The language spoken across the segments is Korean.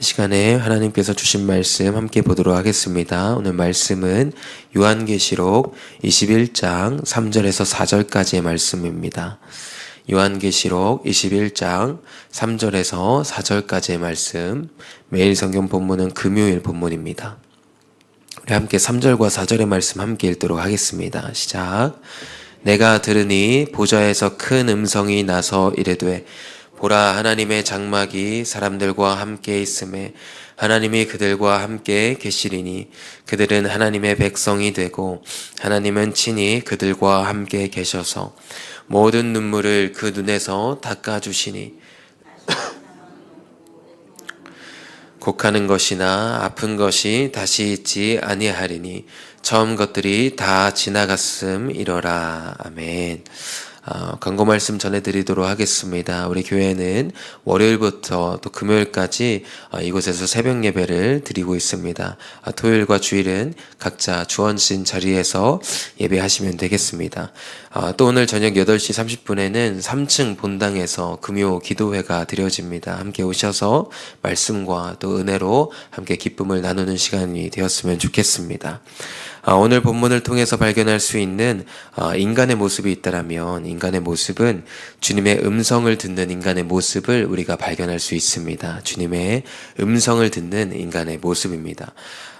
이 시간에 하나님께서 주신 말씀 함께 보도록 하겠습니다. 오늘 말씀은 요한계시록 21장 3절에서 4절까지의 말씀입니다. 요한계시록 21장 3절에서 4절까지의 말씀, 매일 성경 본문은 금요일 본문입니다. 우리 함께 3절과 4절의 말씀 함께 읽도록 하겠습니다. 시작. 내가 들으니 보좌에서 큰 음성이 나서 이르되 보라 하나님의 장막이 사람들과 함께 있음에 하나님이 그들과 함께 계시리니 그들은 하나님의 백성이 되고 하나님은 친히 그들과 함께 계셔서 모든 눈물을 그 눈에서 닦아 주시니 곡하는 것이나 아픈 것이 다시 있지 아니하리니 처음 것들이 다 지나갔음 이러라 아멘. 어, 광고 말씀 전해드리도록 하겠습니다. 우리 교회는 월요일부터 또 금요일까지 어, 이곳에서 새벽 예배를 드리고 있습니다. 아, 토요일과 주일은 각자 주원신 자리에서 예배하시면 되겠습니다. 아, 또 오늘 저녁 8시 30분에는 3층 본당에서 금요 기도회가 드려집니다. 함께 오셔서 말씀과 또 은혜로 함께 기쁨을 나누는 시간이 되었으면 좋겠습니다. 아, 오늘 본문을 통해서 발견할 수 있는 아, 인간의 모습이 있다라면 인간의 모습은 주님의 음성을 듣는 인간의 모습을 우리가 발견할 수 있습니다. 주님의 음성을 듣는 인간의 모습입니다.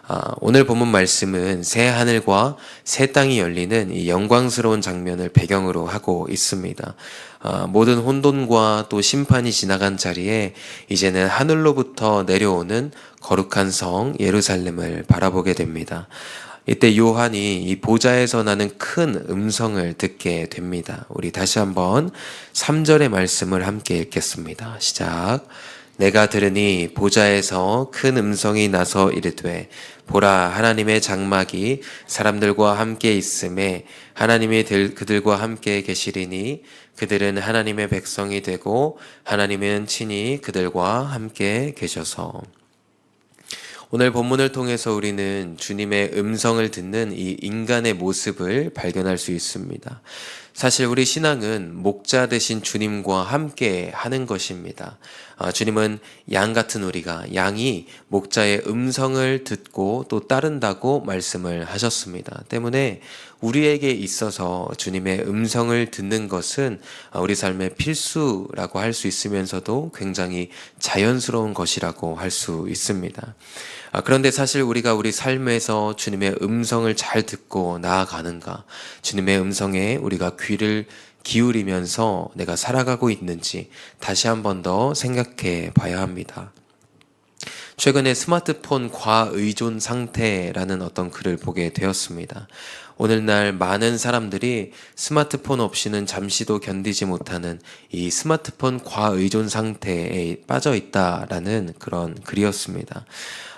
아, 오늘 본문 말씀은 새 하늘과 새 땅이 열리는 이 영광스러운 장면을 배경으로 하고 있습니다. 아, 모든 혼돈과 또 심판이 지나간 자리에 이제는 하늘로부터 내려오는 거룩한 성 예루살렘을 바라보게 됩니다. 이때 요한이 이 보좌에서 나는 큰 음성을 듣게 됩니다. 우리 다시 한번 3절의 말씀을 함께 읽겠습니다. 시작. 내가 들으니 보좌에서 큰 음성이 나서 이르되 보라 하나님의 장막이 사람들과 함께 있음에 하나님이 그들과 함께 계시리니 그들은 하나님의 백성이 되고 하나님은 친히 그들과 함께 계셔서 오늘 본문을 통해서 우리는 주님의 음성을 듣는 이 인간의 모습을 발견할 수 있습니다. 사실 우리 신앙은 목자 되신 주님과 함께 하는 것입니다. 아, 주님은 양 같은 우리가 양이 목자의 음성을 듣고 또 따른다고 말씀을 하셨습니다. 때문에 우리에게 있어서 주님의 음성을 듣는 것은 우리 삶의 필수라고 할 수 있으면서도 굉장히 자연스러운 것이라고 할 수 있습니다. 아, 그런데 사실 우리가 우리 삶에서 주님의 음성을 잘 듣고 나아가는가, 주님의 음성에 우리가 귀를 기울이면서 내가 살아가고 있는지 다시 한 번 더 생각해 봐야 합니다. 최근에 스마트폰 과의존 상태라는 어떤 글을 보게 되었습니다. 오늘날 많은 사람들이 스마트폰 없이는 잠시도 견디지 못하는 이 스마트폰 과의존 상태에 빠져 있다라는 그런 글이었습니다.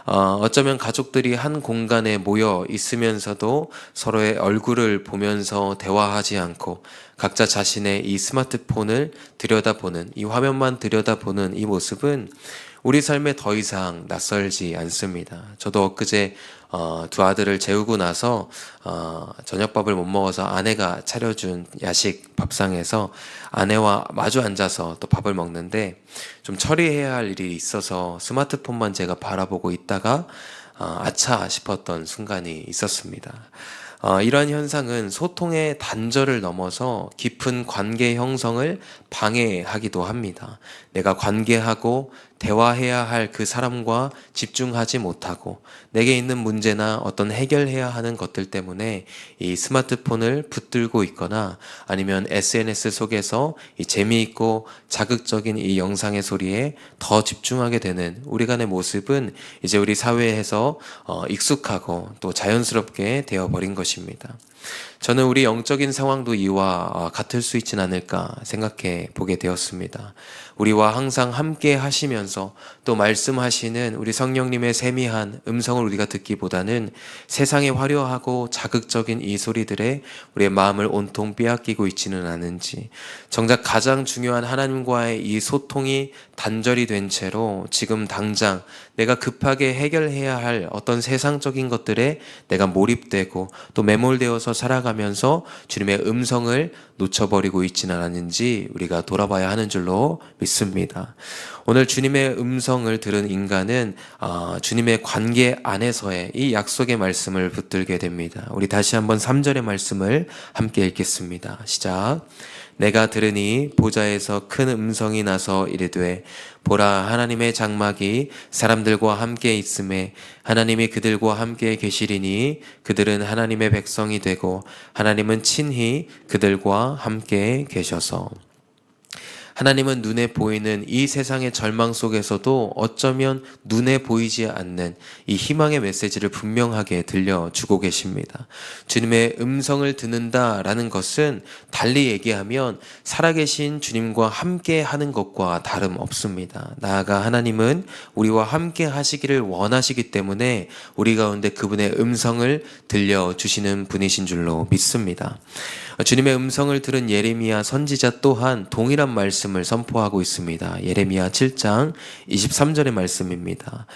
어, 어쩌면 가족들이 한 공간에 모여 있으면서도 서로의 얼굴을 보면서 대화하지 않고 각자 자신의 이 스마트폰을 들여다보는 이 화면만 들여다보는 이 모습은 우리 삶에 더 이상 낯설지 않습니다. 저도 엊그제 어, 두 아들을 재우고 나서 어, 저녁밥을 못 먹어서 아내가 차려준 야식 밥상에서 아내와 마주 앉아서 또 밥을 먹는데 좀 처리해야 할 일이 있어서 스마트폰만 제가 바라보고 있다가 어, 아차 싶었던 순간이 있었습니다. 어, 이러한 현상은 소통의 단절을 넘어서 깊은 관계 형성을 방해하기도 합니다. 내가 관계하고 대화해야 할 그 사람과 집중하지 못하고 내게 있는 문제나 어떤 해결해야 하는 것들 때문에 이 스마트폰을 붙들고 있거나 아니면 SNS 속에서 이 재미있고 자극적인 이 영상의 소리에 더 집중하게 되는 우리 간의 모습은 이제 우리 사회에서 어, 익숙하고 또 자연스럽게 되어버린 것입니다. 저는 우리 영적인 상황도 이와 어, 같을 수 있진 않을까 생각해 보게 되었습니다. 우리와 항상 함께 하시면서 또 말씀하시는 우리 성령님의 세미한 음성을 우리가 듣기보다는 세상의 화려하고 자극적인 이 소리들에 우리의 마음을 온통 빼앗기고 있지는 않은지 정작 가장 중요한 하나님과의 이 소통이 단절이 된 채로 지금 당장 내가 급하게 해결해야 할 어떤 세상적인 것들에 내가 몰입되고 또 매몰되어서 살아가면서 주님의 음성을 놓쳐버리고 있지는 않은지 우리가 돌아봐야 하는 줄로 믿습니다. 오늘 주님의 음성을 들은 인간은 어, 주님의 관계 안에서의 이 약속의 말씀을 붙들게 됩니다. 우리 다시 한번 3절의 말씀을 함께 읽겠습니다. 시작. 내가 들으니 보좌에서 큰 음성이 나서 이르되 보라 하나님의 장막이 사람들과 함께 있음에 하나님이 그들과 함께 계시리니 그들은 하나님의 백성이 되고 하나님은 친히 그들과 함께 계셔서 하나님은 눈에 보이는 이 세상의 절망 속에서도 어쩌면 눈에 보이지 않는 이 희망의 메시지를 분명하게 들려주고 계십니다. 주님의 음성을 듣는다라는 것은 달리 얘기하면 살아계신 주님과 함께 하는 것과 다름 없습니다. 나아가 하나님은 우리와 함께 하시기를 원하시기 때문에 우리 가운데 그분의 음성을 들려주시는 분이신 줄로 믿습니다. 주님의 음성을 들은 예레미야 선지자 또한 동일한 말씀을 선포하고 있습니다. 예레미야 7장 23절의 말씀입니다.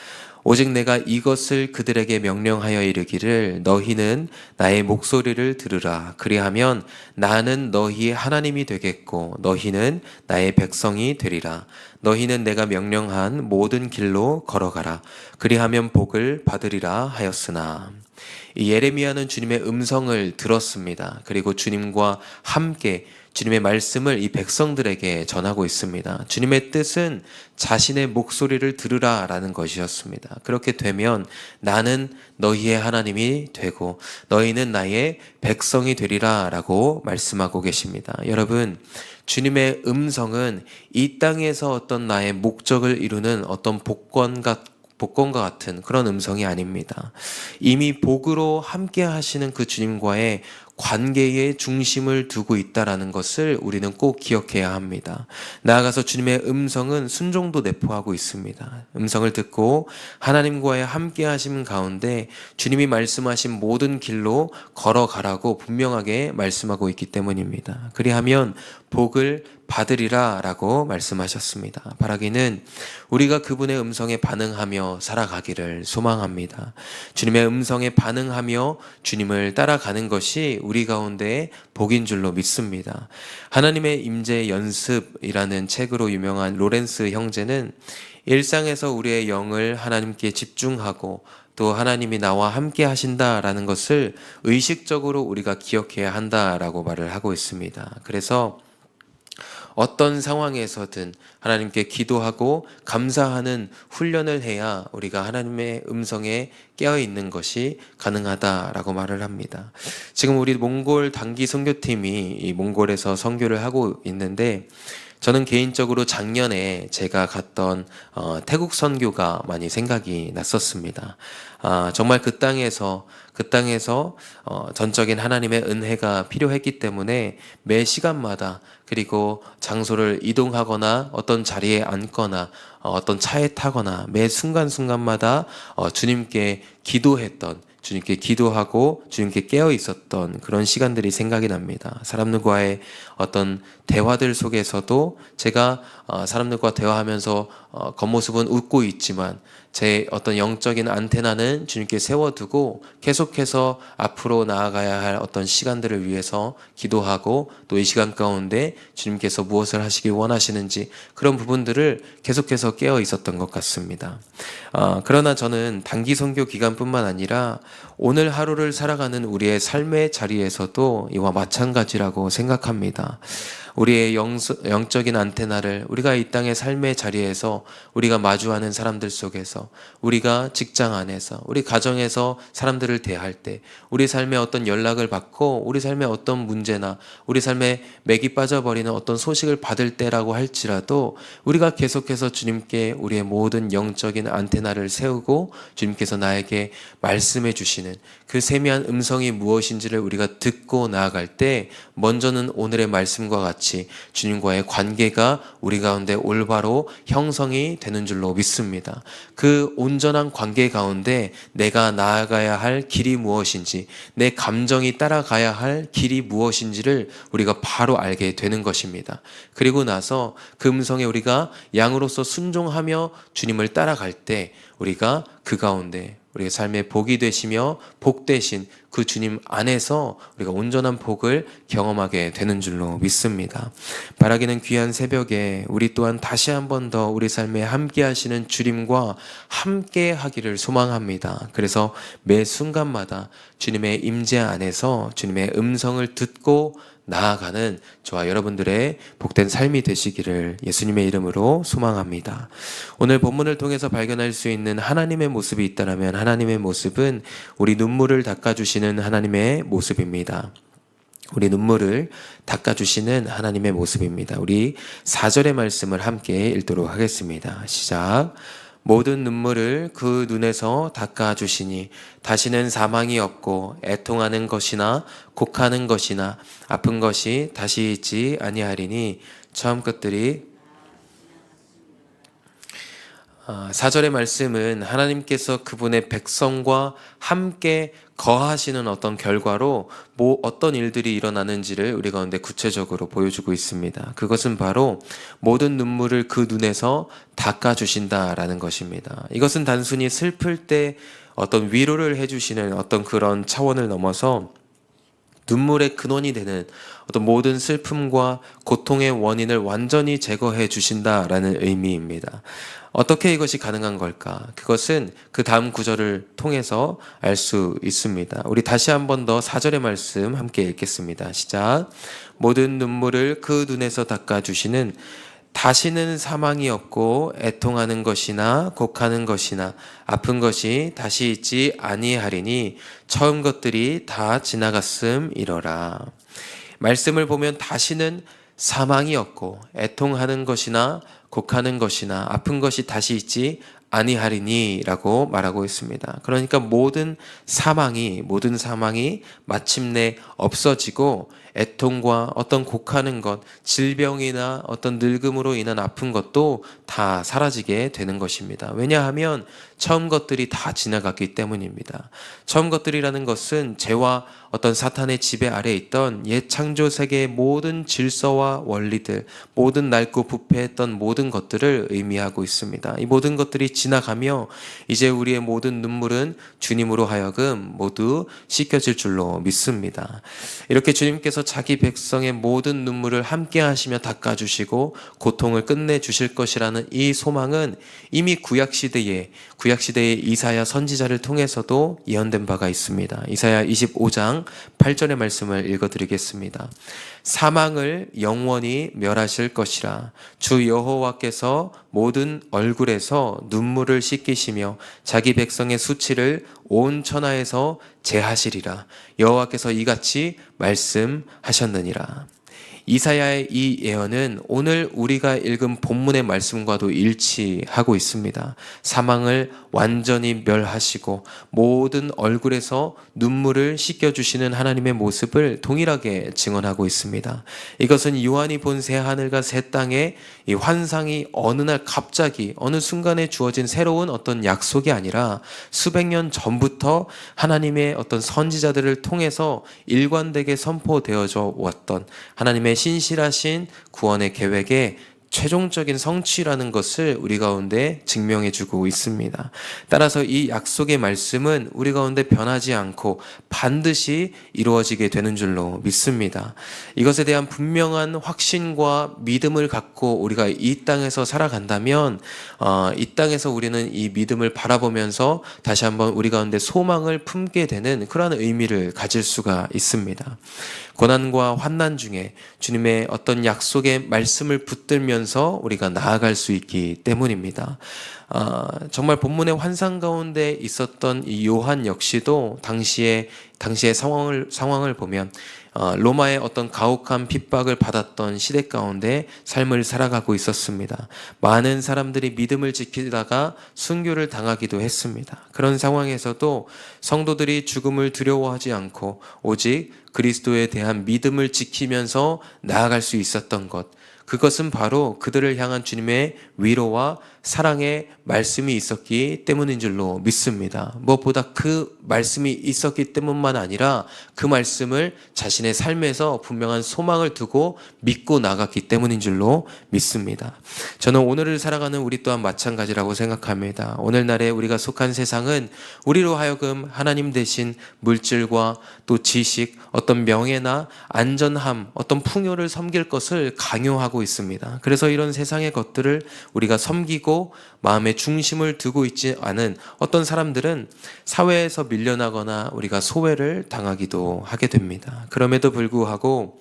오직 내가 이것을 그들에게 명령하여 이르기를 너희는 나의 목소리를 들으라 그리하면 나는 너희의 하나님이 되겠고 너희는 나의 백성이 되리라 너희는 내가 명령한 모든 길로 걸어가라 그리하면 복을 받으리라 하였으나 이 예레미야는 주님의 음성을 들었습니다. 그리고 주님과 함께 주님의 말씀을 이 백성들에게 전하고 있습니다. 주님의 뜻은 자신의 목소리를 들으라 라는 것이었습니다. 그렇게 되면 나는 너희의 하나님이 되고 너희는 나의 백성이 되리라 라고 말씀하고 계십니다. 여러분, 주님의 음성은 이 땅에서 어떤 나의 목적을 이루는 어떤 복권 같 복권과 같은 그런 음성이 아닙니다. 이미 복으로 함께 하시는 그 주님과의 관계의 중심을 두고 있다라는 것을 우리는 꼭 기억해야 합니다. 나아가서 주님의 음성은 순종도 내포하고 있습니다. 음성을 듣고 하나님과의 함께 하심 가운데 주님이 말씀하신 모든 길로 걸어가라고 분명하게 말씀하고 있기 때문입니다. 그리하면 복을 받으리라 라고 말씀하셨습니다. 바라기는 우리가 그분의 음성에 반응하며 살아가기를 소망합니다. 주님의 음성에 반응하며 주님을 따라가는 것이 우리 가운데 복인 줄로 믿습니다. 하나님의 임재 연습이라는 책으로 유명한 로렌스 형제는 일상에서 우리의 영을 하나님께 집중하고 또 하나님이 나와 함께 하신다라는 것을 의식적으로 우리가 기억해야 한다라고 말을 하고 있습니다. 그래서 어떤 상황에서든 하나님께 기도하고 감사하는 훈련을 해야 우리가 하나님의 음성에 깨어 있는 것이 가능하다라고 말을 합니다. 지금 우리 몽골 단기 선교팀이 이 몽골에서 선교를 하고 있는데 저는 개인적으로 작년에 제가 갔던 어, 태국 선교가 많이 생각이 났었습니다. 아, 정말 그 땅에서 그 땅에서 어, 전적인 하나님의 은혜가 필요했기 때문에 매 시간마다 그리고 장소를 이동하거나 어떤 자리에 앉거나 어, 어떤 차에 타거나 매 순간 순간마다 어, 주님께 기도했던 주님께 기도하고 주님께 깨어 있었던 그런 시간들이 생각이 납니다. 사람들과의 어떤 대화들 속에서도 제가 어, 사람들과 대화하면서 어, 겉모습은 웃고 있지만 제 어떤 영적인 안테나는 주님께 세워두고 계속해서 앞으로 나아가야 할 어떤 시간들을 위해서 기도하고 또 이 시간 가운데 주님께서 무엇을 하시기 원하시는지 그런 부분들을 계속해서 깨어 있었던 것 같습니다. 아, 그러나 저는 단기 선교 기간뿐만 아니라 오늘 하루를 살아가는 우리의 삶의 자리에서도 이와 마찬가지라고 생각합니다. 우리의 영, 영적인 안테나를 우리가 이 땅의 삶의 자리에서 우리가 마주하는 사람들 속에서 우리가 직장 안에서 우리 가정에서 사람들을 대할 때 우리 삶에 어떤 연락을 받고 우리 삶에 어떤 문제나 우리 삶에 맥이 빠져버리는 어떤 소식을 받을 때라고 할지라도 우리가 계속해서 주님께 우리의 모든 영적인 안테나를 세우고 주님께서 나에게 말씀해 주시는 그 세미한 음성이 무엇인지를 우리가 듣고 나아갈 때 먼저는 오늘의 말씀과 같이 주님과의 관계가 우리 가운데 올바로 형성이 되는 줄로 믿습니다. 그 온전한 관계 가운데 내가 나아가야 할 길이 무엇인지, 내 감정이 따라가야 할 길이 무엇인지를 우리가 바로 알게 되는 것입니다. 그리고 나서 그 음성에 우리가 양으로서 순종하며 주님을 따라갈 때 우리가 그 가운데 우리의 삶의 복이 되시며 복 대신 그 주님 안에서 우리가 온전한 복을 경험하게 되는 줄로 믿습니다. 바라기는 귀한 새벽에 우리 또한 다시 한 번 더 우리 삶에 함께 하시는 주님과 함께 하기를 소망합니다. 그래서 매 순간마다 주님의 임재 안에서 주님의 음성을 듣고 나아가는 저와 여러분들의 복된 삶이 되시기를 예수님의 이름으로 소망합니다. 오늘 본문을 통해서 발견할 수 있는 하나님의 모습이 있다면 하나님의 모습은 우리 눈물을 닦아주시는 하나님의 모습입니다. 우리 눈물을 닦아주시는 하나님의 모습입니다. 우리 4절의 말씀을 함께 읽도록 하겠습니다. 시작. 모든 눈물을 그 눈에서 닦아 주시니 다시는 사망이 없고 애통하는 것이나 곡하는 것이나 아픈 것이 다시 있지 아니하리니 처음 것들이 아, 사절의 말씀은 하나님께서 그분의 백성과 함께 거하시는 어떤 결과로 뭐 어떤 일들이 일어나는지를 우리 가운데 구체적으로 보여주고 있습니다. 그것은 바로 모든 눈물을 그 눈에서 닦아주신다라는 것입니다. 이것은 단순히 슬플 때 어떤 위로를 해주시는 어떤 그런 차원을 넘어서 눈물의 근원이 되는 어떤 모든 슬픔과 고통의 원인을 완전히 제거해 주신다라는 의미입니다. 어떻게 이것이 가능한 걸까? 그것은 그 다음 구절을 통해서 알 수 있습니다. 우리 다시 한 번 더 4절의 말씀 함께 읽겠습니다. 시작. 모든 눈물을 그 눈에서 닦아 주시는 다시는 사망이 없고 애통하는 것이나 곡하는 것이나 아픈 것이 다시 있지 아니하리니 처음 것들이 다 지나갔음 이러라. 말씀을 보면 다시는 사망이 없고 애통하는 것이나 곡하는 것이나 아픈 것이 다시 있지 아니하리니라고 말하고 있습니다. 그러니까 모든 사망이 모든 사망이 마침내 없어지고 애통과 어떤 곡하는 것, 질병이나 어떤 늙음으로 인한 아픈 것도 다 사라지게 되는 것입니다. 왜냐하면 처음 것들이 다 지나갔기 때문입니다. 처음 것들이라는 것은 죄와 어떤 사탄의 지배 아래 있던 옛 창조 세계의 모든 질서와 원리들, 모든 낡고 부패했던 모든 것들을 의미하고 있습니다. 이 모든 것들이 지나가며 이제 우리의 모든 눈물은 주님으로 하여금 모두 씻겨질 줄로 믿습니다. 이렇게 주님께서 자기 백성의 모든 눈물을 함께 하시며 닦아주시고 고통을 끝내 주실 것이라는 이 소망은 이미 구약 시대에 구약 시대의 이사야 선지자를 통해서도 예언된 바가 있습니다. 이사야 25장 8절의 말씀을 읽어드리겠습니다. 사망을 영원히 멸하실 것이라 주 여호와께서 모든 얼굴에서 눈물을 씻기시며 자기 백성의 수치를 온 천하에서 제하시리라 여호와께서 이같이 말씀하셨느니라. 이사야의 이 예언은 오늘 우리가 읽은 본문의 말씀과도 일치하고 있습니다. 사망을 완전히 멸하시고 모든 얼굴에서 눈물을 씻겨주시는 하나님의 모습을 동일하게 증언하고 있습니다. 이것은 요한이 본 새 하늘과 새 땅의 이 환상이 어느 날 갑자기 어느 순간에 주어진 새로운 어떤 약속이 아니라 수백 년 전부터 하나님의 어떤 선지자들을 통해서 일관되게 선포되어져 왔던 하나님의 신실하신 구원의 계획에 최종적인 성취라는 것을 우리 가운데 증명해 주고 있습니다. 따라서 이 약속의 말씀은 우리 가운데 변하지 않고 반드시 이루어지게 되는 줄로 믿습니다. 이것에 대한 분명한 확신과 믿음을 갖고 우리가 이 땅에서 살아간다면 어, 이 땅에서 우리는 이 믿음을 바라보면서 다시 한번 우리 가운데 소망을 품게 되는 그러한 의미를 가질 수가 있습니다. 고난과 환난 중에 주님의 어떤 약속의 말씀을 붙들 면서 우리가 나아갈 수 있기 때문입니다. 어, 정말 본문의 환상 가운데 있었던 이 요한 역시도 당시에 당시의 상황을 상황을 보면 어, 로마의 어떤 가혹한 핍박을 받았던 시대 가운데 삶을 살아가고 있었습니다. 많은 사람들이 믿음을 지키다가 순교를 당하기도 했습니다. 그런 상황에서도 성도들이 죽음을 두려워하지 않고 오직 그리스도에 대한 믿음을 지키면서 나아갈 수 있었던 것, 그것은 바로 그들을 향한 주님의 위로와 사랑의 말씀이 있었기 때문인 줄로 믿습니다. 무엇보다 그 말씀이 있었기 때문만 아니라 그 말씀을 자신의 삶에서 분명한 소망을 두고 믿고 나갔기 때문인 줄로 믿습니다. 저는 오늘을 살아가는 우리 또한 마찬가지라고 생각합니다. 오늘날에 우리가 속한 세상은 우리로 하여금 하나님 대신 물질과 또 지식, 어떤 명예나 안전함, 어떤 풍요를 섬길 것을 강요하고 있습니다. 그래서 이런 세상의 것들을 우리가 섬기고 마음의 중심을 두고 있지 않은 어떤 사람들은 사회에서 밀려나거나 우리가 소외를 당하기도 하게 됩니다. 그럼에도 불구하고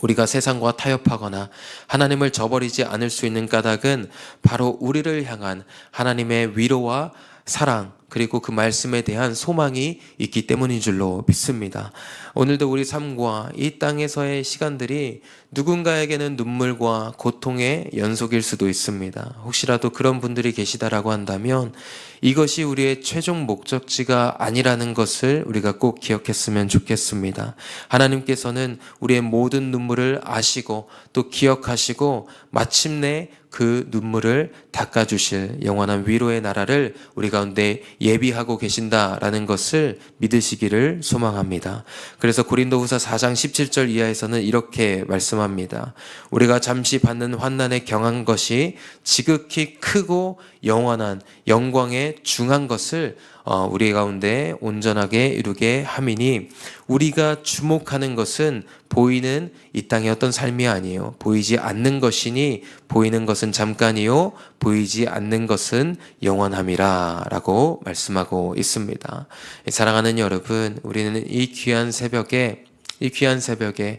우리가 세상과 타협하거나 하나님을 저버리지 않을 수 있는 까닭은 바로 우리를 향한 하나님의 위로와 사랑, 그리고 그 말씀에 대한 소망이 있기 때문인 줄로 믿습니다. 오늘도 우리 삶과 이 땅에서의 시간들이 누군가에게는 눈물과 고통의 연속일 수도 있습니다. 혹시라도 그런 분들이 계시다라고 한다면 이것이 우리의 최종 목적지가 아니라는 것을 우리가 꼭 기억했으면 좋겠습니다. 하나님께서는 우리의 모든 눈물을 아시고 또 기억하시고 마침내 그 눈물을 닦아주실 영원한 위로의 나라를 우리 가운데 예비하고 계신다라는 것을 믿으시기를 소망합니다. 그래서 고린도후서 4장 17절 이하에서는 이렇게 말씀합니다. 우리가 잠시 받는 환난에 경한 것이 지극히 크고 영원한 영광에 중한 것을 어, 우리 가운데 온전하게 이루게 함이니 우리가 주목하는 것은 보이는 이 땅의 어떤 삶이 아니에요. 보이지 않는 것이니 보이는 것은 잠깐이요. 보이지 않는 것은 영원함이라 라고 말씀하고 있습니다. 사랑하는 여러분, 우리는 이 귀한 새벽에 이 귀한 새벽에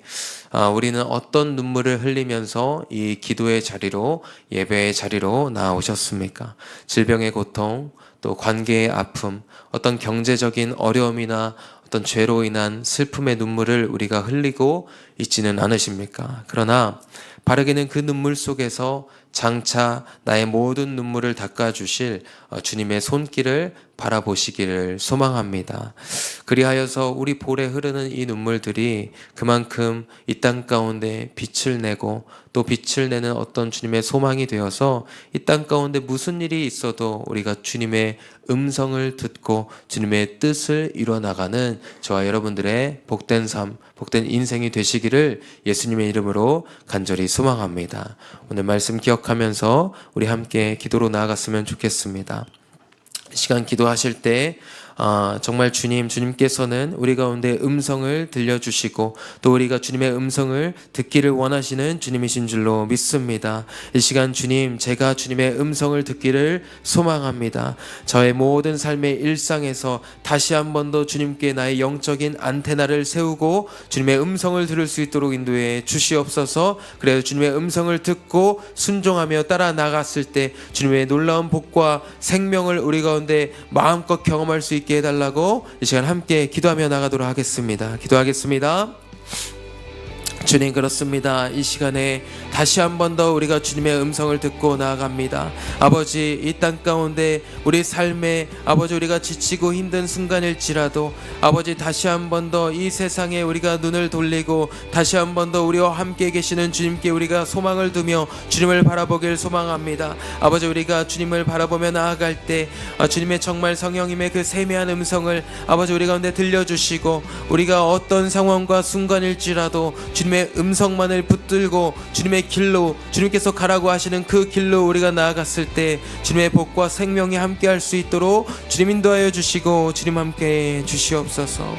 아, 우리는 어떤 눈물을 흘리면서 이 기도의 자리로 예배의 자리로 나오셨습니까? 질병의 고통, 또 관계의 아픔, 어떤 경제적인 어려움이나 어떤 죄로 인한 슬픔의 눈물을 우리가 흘리고 있지는 않으십니까? 그러나 바르게는 그 눈물 속에서 장차 나의 모든 눈물을 닦아주실 어, 주님의 손길을 바라보시기를 소망합니다. 그리하여서 우리 볼에 흐르는 이 눈물들이 그만큼 이 땅 가운데 빛을 내고 또 빛을 내는 어떤 주님의 소망이 되어서 이 땅 가운데 무슨 일이 있어도 우리가 주님의 음성을 듣고 주님의 뜻을 이뤄 나가는 저와 여러분들의 복된 삶, 복된 인생이 되시기를 예수님의 이름으로 간절히 소망합니다. 오늘 말씀 기억 하면서 우리 함께 기도로 나아갔으면 좋겠습니다. 시간 기도하실 때 아, 정말 주님, 주님께서는 우리 가운데 음성을 들려주시고 또 우리가 주님의 음성을 듣기를 원하시는 주님이신 줄로 믿습니다. 이 시간 주님, 제가 주님의 음성을 듣기를 소망합니다. 저의 모든 삶의 일상에서 다시 한 번 더 주님께 나의 영적인 안테나를 세우고 주님의 음성을 들을 수 있도록 인도해 주시옵소서. 그래서 주님의 음성을 듣고 순종하며 따라 나갔을 때 주님의 놀라운 복과 생명을 우리 가운데 마음껏 경험할 수 있게 해달라고 이 시간 함께 기도하며 나가도록 하겠습니다. 기도하겠습니다. 주님 그렇습니다. 이 시간에 다시 한 번 더 우리가 주님의 음성을 듣고 나아갑니다. 아버지 이 땅 가운데 우리 삶에 아버지 우리가 지치고 힘든 순간일지라도 아버지 다시 한 번 더 이 세상에 우리가 눈을 돌리고 다시 한 번 더 우리와 함께 계시는 주님께 우리가 소망을 두며 주님을 바라보길 소망합니다. 아버지 우리가 주님을 바라보며 나아갈 때 아, 주님의 정말 성령님의 그 세미한 음성을 아버지 우리 가운데 들려주시고 우리가 어떤 상황과 순간일지라도 주님 의 음성만을 붙들고 주님의 길로 주님께서 가라고 하시는 그 길로 우리가 나아갔을 때 주님의 복과 생명이 함께할 수 있도록 주님 인도하여 주시고 주님 함께 주시옵소서.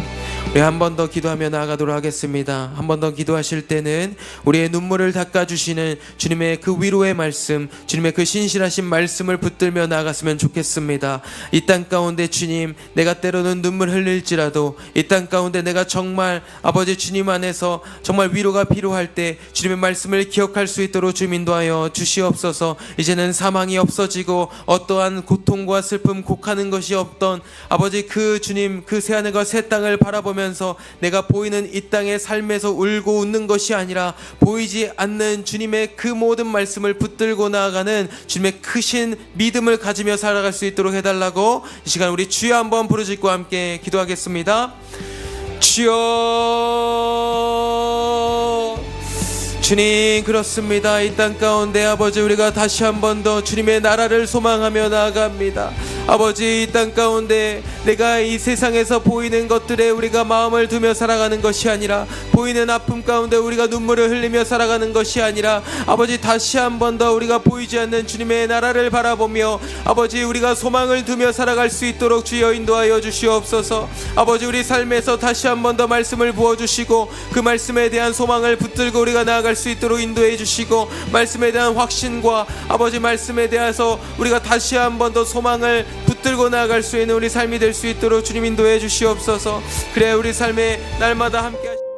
우리 한 번 더 기도하며 나아가도록 하겠습니다. 한 번 더 기도하실 때는 우리의 눈물을 닦아 주시는 주님의 그 위로의 말씀, 주님의 그 신실하신 말씀을 붙들며 나아갔으면 좋겠습니다. 이 땅 가운데 주님, 내가 때로는 눈물 흘릴지라도 이 땅 가운데 내가 정말 아버지 주님 안에서 정말 위로가 필요할 때 주님의 말씀을 기억할 수 있도록 주님 인도하여 주시옵소서. 이제는 사망이 없어지고 어떠한 고통과 슬픔 곡하는 것이 없던 아버지 그 주님 그 새하늘과 새 땅을 바라보 면서 내가 보이는 이 땅의 삶에서 울고 웃는 것이 아니라 보이지 않는 주님의 그 모든 말씀을 붙들고 나아가는 주님의 크신 믿음을 가지며 살아갈 수 있도록 해달라고 이 시간 우리 주여 한번 부르짖고 함께 기도하겠습니다. 주여 주님 그렇습니다. 이 땅 가운데 아버지 우리가 다시 한 번 더 주님의 나라를 소망하며 나아갑니다. 아버지 이 땅 가운데 내가 이 세상에서 보이는 것들에 우리가 마음을 두며 살아가는 것이 아니라 보이는 아픔 가운데 우리가 눈물을 흘리며 살아가는 것이 아니라 아버지 다시 한 번 더 우리가 보이지 않는 주님의 나라를 바라보며 아버지 우리가 소망을 두며 살아갈 수 있도록 주여 인도하여 주시옵소서 아버지 우리 삶에서 다시 한 번 더 말씀을 부어 주시고 그 말씀에 대한 소망을 붙들고 우리가 나아갈 수 있도록 인도해 주시고 말씀에 대한 확신과 아버지 말씀에 대해서 우리가 다시 한번 더 소망을 붙들고 나아갈 수 있는 우리 삶이 될 수 있도록 주님 인도해 주시옵소서. 그래 우리 삶에 날마다 함께 하시